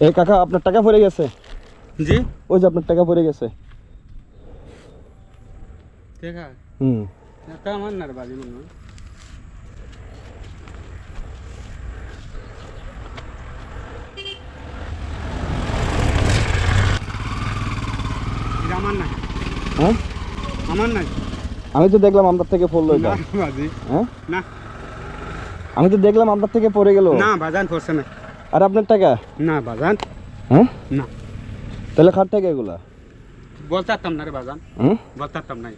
এই কাকা আপনার টাকা পড়ে গেছে? জি? ওই যে আপনার টাকা পড়ে গেছে। হুম। আমার না বাজি মনে আমার হ্যাঁ? আমার আমি তো দেখলাম আপনার থেকে পড়ল এটা হ্যাঁ? না। আমি তো দেখলাম আপনার থেকে পড়ে গেল। না বাজান পড়ছে না। আর আপনার টাকা? না বাজান। হ্যাঁ না। তাহলে খাট টাকা এগুলা? বলতাম না রে বাজান। হুম? বলতে পারতাম নাই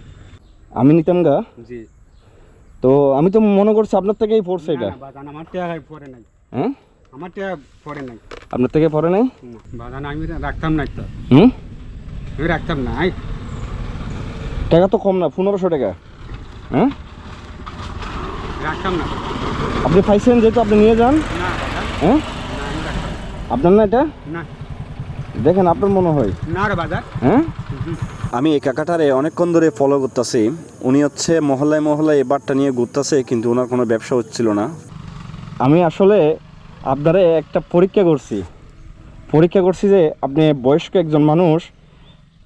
আমি নিতাম গা? জি। তো আমি তো মনে করছি আপনার থেকেই পড়ছে এটা। না, বাজান আমার টাকা পড়ে নাই। হ্যাঁ আমার টাকা পড়ে নাই। আপনার থেকে পড়ে নাই? না, বাজান আমি রাখতাম না তো হুম? আমি রাখতাম না টাকা তো কম না পনেরোশো টাকা। হ্যাঁ রাখতাম না। আপনি পাইছেন যেহেতু আপনি নিয়ে যান। না হ্যাঁ আপনার না এটা? না। দেখেন আপনার মনে হয়। না রে বাজার। হ্যাঁ? আমি এই কাকাটারে অনেকক্ষণ ধরে ফলো করতেছি। উনি হচ্ছে মহল্লায় মহল্লায় এই বারটা নিয়ে ঘুরতেছে কিন্তু ওনার কোনো ব্যবসা হচ্ছিল না। আমি আসলে আপনারে একটা পরীক্ষা করছি। পরীক্ষা করছি যে আপনি বয়স্ক একজন মানুষ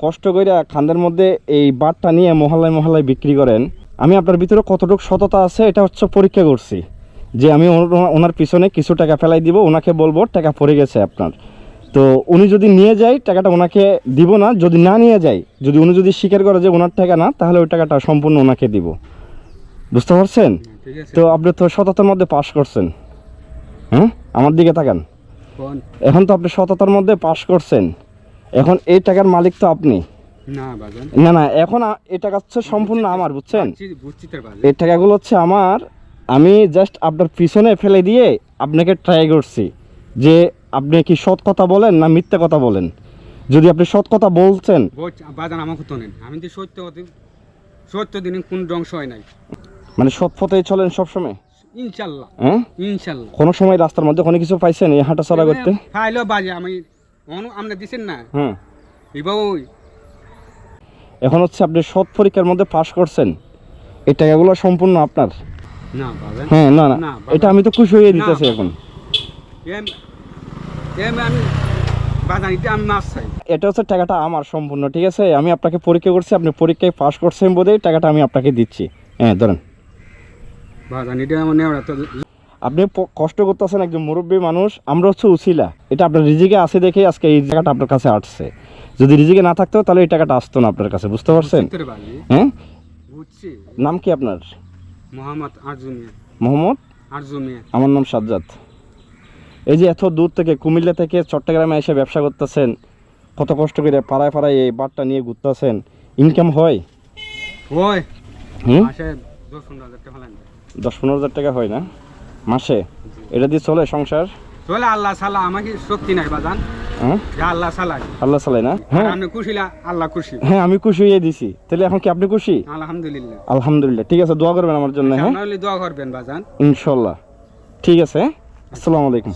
কষ্ট করে খান্দের মধ্যে এই বারটা নিয়ে মহল্লায় মহল্লায় বিক্রি করেন। আমি আপনার ভিতরে কতটুকু সততা আছে এটা হচ্ছে পরীক্ষা করছি। যে আমি ওনার- পিছনে কিছু টাকা ফেলাই দিব ওনাকে বলব টাকা পড়ে গেছে আপনার। তো উনি যদি নিয়ে যায় টাকাটা ওনাকে দিব না যদি না নিয়ে যায় যদি উনি যদি স্বীকার করে যে ওনার টাকা না তাহলে ওই টাকাটা সম্পূর্ণ ওনাকে দিব। বুঝতে পারছেন? তো আপনি তো সততার মধ্যে পাশ করছেন। হ্যাঁ? আমার দিকে তাকান। এখন তো আপনি সততার মধ্যে পাশ করছেন। এখন এই টাকার মালিক তো আপনি। না না এখন এই টাকা হচ্ছে সম্পূর্ণ আমার বুঝছেন? এই টাকাগুলো হচ্ছে আমার আমি জাস্ট আপনার পিছনে ফেলে দিয়ে আপনাকে ট্রাই করছি যে আপনি কি সৎ কথা বলেন না মিথ্যা কথা বলেন। যদি আপনি সৎ কথা বলছেন। বাজান আমাকে তো নেন। আমি তো সত্য কথা সত্য দিন কোন ধ্বংস হয় নাই। মানে সৎ পথে চলেন সবসময়? ইনশাল্লাহ। হ্যাঁ? ইনশাল্লাহ। কোনো সময় রাস্তার মধ্যে কোনো কিছু পাইছেন এই হাঁটাচলা করতে? ফাইলো বাজে আমি আপনি দিছেন না? হ্যাঁ। এবার এখন হচ্ছে আপনি সৎ পরীক্ষার মধ্যে পাশ করছেন। এই টাকাগুলো সম্পূর্ণ আপনার। হ্যাঁ না না। না, এটা আমি তো খুশি হয়ে না, দিতেছি এখন। এটা হচ্ছে টাকাটা আমার সম্পূর্ণ ঠিক আছে? আমি আপনাকে পরীক্ষা করছি আপনি পরীক্ষায় পাশ করছেন বোধহয় টাকাটা আমি আপনাকে দিচ্ছি। হ্যাঁ ধরেন। আপনি কষ্ট করতেছেন একজন মুরব্বী মানুষ আমরা হচ্ছে উছিলা। এটা আপনার রিজিকে আছে দেখে আজকে এই টাকাটা আপনার কাছে আসছে। যদি রিজিকে না থাকতো তাহলে এই টাকাটা আসতো না আপনার কাছে বুঝতে পারছেন? হ্যাঁ? নাম কি আপনার? মোহাম্মদ আরজুমিয়া মোহাম্মদ? আরজুমিয়া আমার নাম সাজ্জাদ। এই যে এত দূর থেকে কুমিল্লা থেকে চট্টগ্রামে এসে ব্যবসা করতেছেন কত কষ্ট করে পাড়ায় পাড়ায় এই বারটা নিয়ে ঘুরতেছেন ইনকাম হয়? হুম? দশ পনেরো হাজার টাকা হয় না? মাসে? এটা দিয়ে চলে সংসার? চলে আল্লাহ সালা আমাকে শক্তি নাই বাজান। আল্লাহ সালাই আল্লাহ না? হ্যাঁ? আমি আল্লাহ খুশি। হ্যাঁ আমি খুশি হয়ে দিছি। তাহলে এখন কি আপনি খুশি? আলহামদুলিল্লাহ। আলহামদুলিল্লাহ। ঠিক আছে দোয়া করবেন আমার জন্য হ্যাঁ? দোয়া করবেন বাজান ইনশাল্লাহ। ঠিক আছে হ্যাঁ? আসসালামু আলাইকুম।